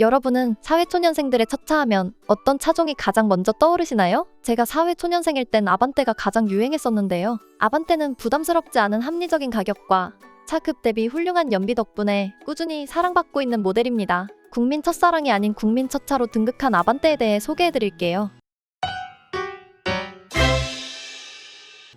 여러분은 사회초년생들의 첫차하면 어떤 차종이 가장 먼저 떠오르시나요? 제가 사회초년생일 땐 아반떼가 가장 유행했었는데요. 아반떼는 부담스럽지 않은 합리적인 가격과 차급 대비 훌륭한 연비 덕분에 꾸준히 사랑받고 있는 모델입니다. 국민 첫사랑이 아닌 국민 첫차로 등극한 아반떼에 대해 소개해드릴게요.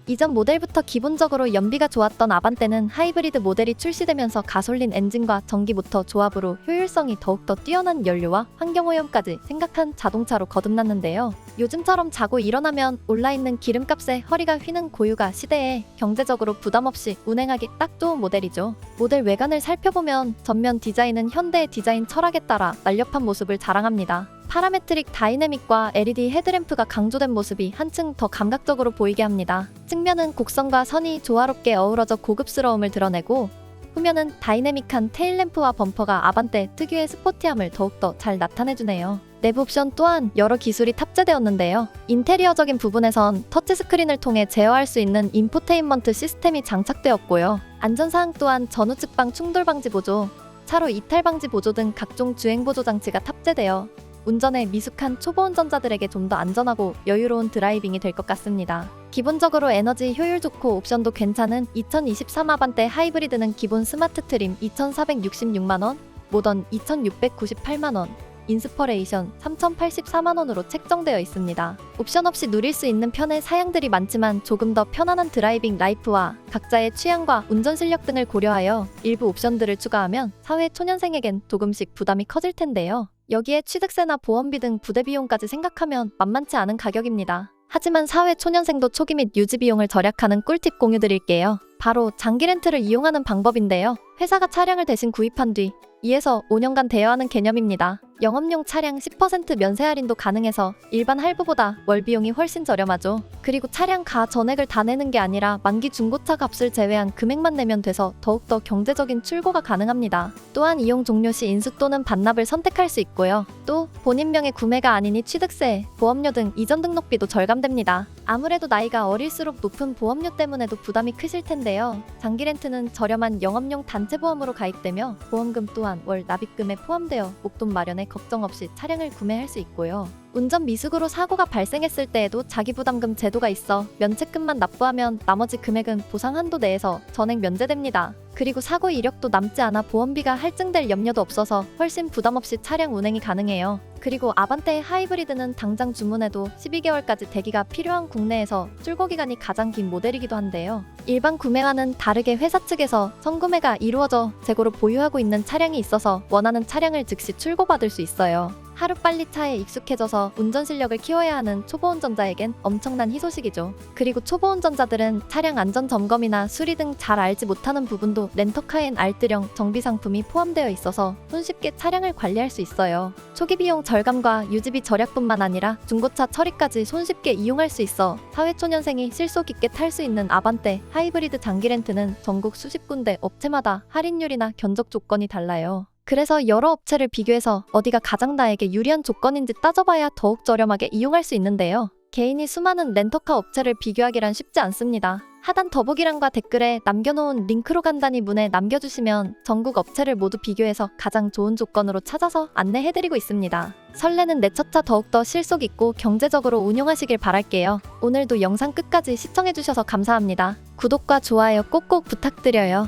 이전 모델부터 기본적으로 연비가 좋았던 아반떼는 하이브리드 모델이 출시되면서 가솔린 엔진과 전기 모터 조합으로 효율성이 더욱더 뛰어난 연료와 환경오염까지 생각한 자동차로 거듭났는데요. 요즘처럼 자고 일어나면 올라있는 기름값에 허리가 휘는 고유가 시대에 경제적으로 부담 없이 운행하기 딱 좋은 모델이죠. 모델 외관을 살펴보면 전면 디자인은 현대의 디자인 철학에 따라 날렵한 모습을 자랑합니다. 파라메트릭 다이내믹과 LED 헤드램프가 강조된 모습이 한층 더 감각적으로 보이게 합니다. 측면은 곡선과 선이 조화롭게 어우러져 고급스러움을 드러내고 후면은 다이내믹한 테일램프와 범퍼가 아반떼 특유의 스포티함을 더욱더 잘 나타내주네요. 내부 옵션 또한 여러 기술이 탑재되었는데요. 인테리어적인 부분에선 터치 스크린을 통해 제어할 수 있는 인포테인먼트 시스템이 장착되었고요. 안전사항 또한 전우측방 충돌 방지 보조, 차로 이탈 방지 보조 등 각종 주행 보조 장치가 탑재되어 운전에 미숙한 초보 운전자들에게 좀 더 안전하고 여유로운 드라이빙이 될 것 같습니다. 기본적으로 에너지 효율 좋고 옵션도 괜찮은 2023 아반떼 하이브리드는 기본 스마트 트림 2,466만원, 모던 2,698만원, 인스퍼레이션 3,084만원으로 책정되어 있습니다. 옵션 없이 누릴 수 있는 편의 사양들이 많지만 조금 더 편안한 드라이빙 라이프와 각자의 취향과 운전 실력 등을 고려하여 일부 옵션들을 추가하면 사회 초년생에겐 조금씩 부담이 커질 텐데요. 여기에 취득세나 보험비 등 부대 비용까지 생각하면 만만치 않은 가격입니다. 하지만 사회 초년생도 초기 및 유지 비용을 절약하는 꿀팁 공유 드릴게요. 바로 장기 렌트를 이용하는 방법인데요. 회사가 차량을 대신 구입한 뒤 2에서 5년간 대여하는 개념입니다. 영업용 차량 10% 면세 할인도 가능해서 일반 할부보다 월 비용이 훨씬 저렴하죠. 그리고 차량 가 전액을 다 내는 게 아니라 만기 중고차 값을 제외한 금액만 내면 돼서 더욱더 경제적인 출고가 가능합니다. 또한 이용 종료 시 인수 또는 반납을 선택할 수 있고요. 또 본인 명의 구매가 아니니 취득세, 보험료 등 이전 등록비도 절감됩니다. 아무래도 나이가 어릴수록 높은 보험료 때문에도 부담이 크실 텐데요. 장기 렌트는 저렴한 영업용 단체 보험으로 가입되며 보험금 또한 월 납입금에 포함되어 목돈 마련에 걱정 없이 차량을 구매할 수 있고요. 운전 미숙으로 사고가 발생했을 때에도 자기부담금 제도가 있어 면책금만 납부하면 나머지 금액은 보상 한도 내에서 전액 면제됩니다. 그리고 사고 이력도 남지 않아 보험비가 할증될 염려도 없어서 훨씬 부담 없이 차량 운행이 가능해요. 그리고 아반떼 하이브리드는 당장 주문해도 12개월까지 대기가 필요한 국내에서 출고 기간이 가장 긴 모델이기도 한데요. 일반 구매와는 다르게 회사 측에서 선구매가 이루어져 재고로 보유하고 있는 차량이 있어서 원하는 차량을 즉시 출고받을 수 있어요. 하루빨리 차에 익숙해져서 운전 실력을 키워야 하는 초보 운전자에겐 엄청난 희소식이죠. 그리고 초보 운전자들은 차량 안전 점검이나 수리 등 잘 알지 못하는 부분도 렌터카엔 알뜰형 정비 상품이 포함되어 있어서 손쉽게 차량을 관리할 수 있어요. 초기 비용 절감과 유지비 절약뿐만 아니라 중고차 처리까지 손쉽게 이용할 수 있어 사회초년생이 실속 있게 탈 수 있는 아반떼 하이브리드 장기 렌트는 전국 수십 군데 업체마다 할인율이나 견적 조건이 달라요. 그래서 여러 업체를 비교해서 어디가 가장 나에게 유리한 조건인지 따져봐야 더욱 저렴하게 이용할 수 있는데요. 개인이 수많은 렌터카 업체를 비교하기란 쉽지 않습니다. 하단 더보기란과 댓글에 남겨놓은 링크로 간단히 문에 남겨주시면 전국 업체를 모두 비교해서 가장 좋은 조건으로 찾아서 안내해드리고 있습니다. 설레는 내 첫차 더욱더 실속 있고 경제적으로 운용하시길 바랄게요. 오늘도 영상 끝까지 시청해주셔서 감사합니다. 구독과 좋아요 꼭꼭 부탁드려요.